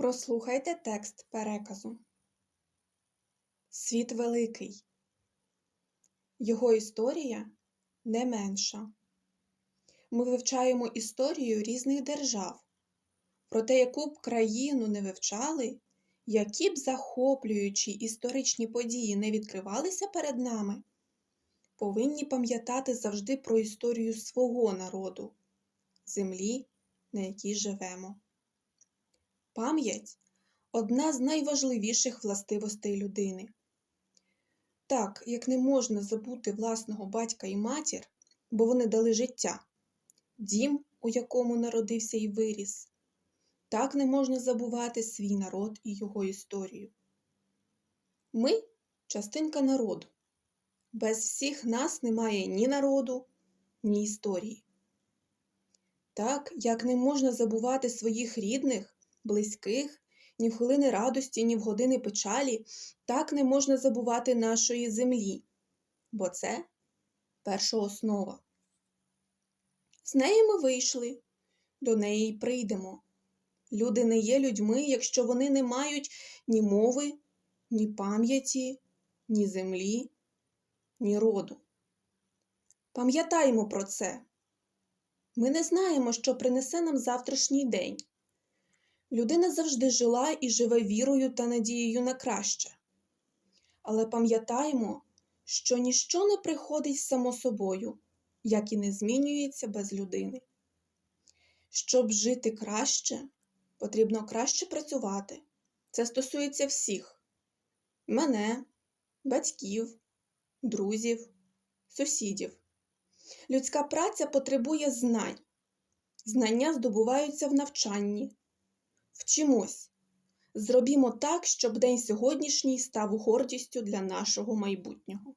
Прослухайте текст переказу. Світ великий. Його історія не менша. Ми вивчаємо історію різних держав. Проте, яку б країну не вивчали, які б захоплюючі історичні події не відкривалися перед нами, повинні пам'ятати завжди про історію свого народу, землі, на якій живемо. Пам'ять одна з найважливіших властивостей людини. Так, як не можна забути власного батька і матір, бо вони дали життя, дім, у якому народився і виріс, так не можна забувати свій народ і його історію. Ми частинка народу. Без всіх нас немає ні народу, ні історії. Так, як не можна забувати своїх рідних, близьких, ні в хвилини радості, ні в години печалі, так не можна забувати нашої землі, бо це перша основа. З неї ми вийшли, до неї й прийдемо. Люди не є людьми, якщо вони не мають ні мови, ні пам'яті, ні землі, ні роду. Пам'ятаймо про це. Ми не знаємо, що принесе нам завтрашній день. Людина завжди жила і живе вірою та надією на краще. Але пам'ятаймо, що ніщо не приходить само собою, як і не змінюється без людини. Щоб жити краще, потрібно краще працювати. Це стосується всіх мене, батьків, друзів, сусідів. Людська праця потребує знань. Знання здобуваються в навчанні. Вчимось. Зробімо так, щоб день сьогоднішній став гордістю для нашого майбутнього.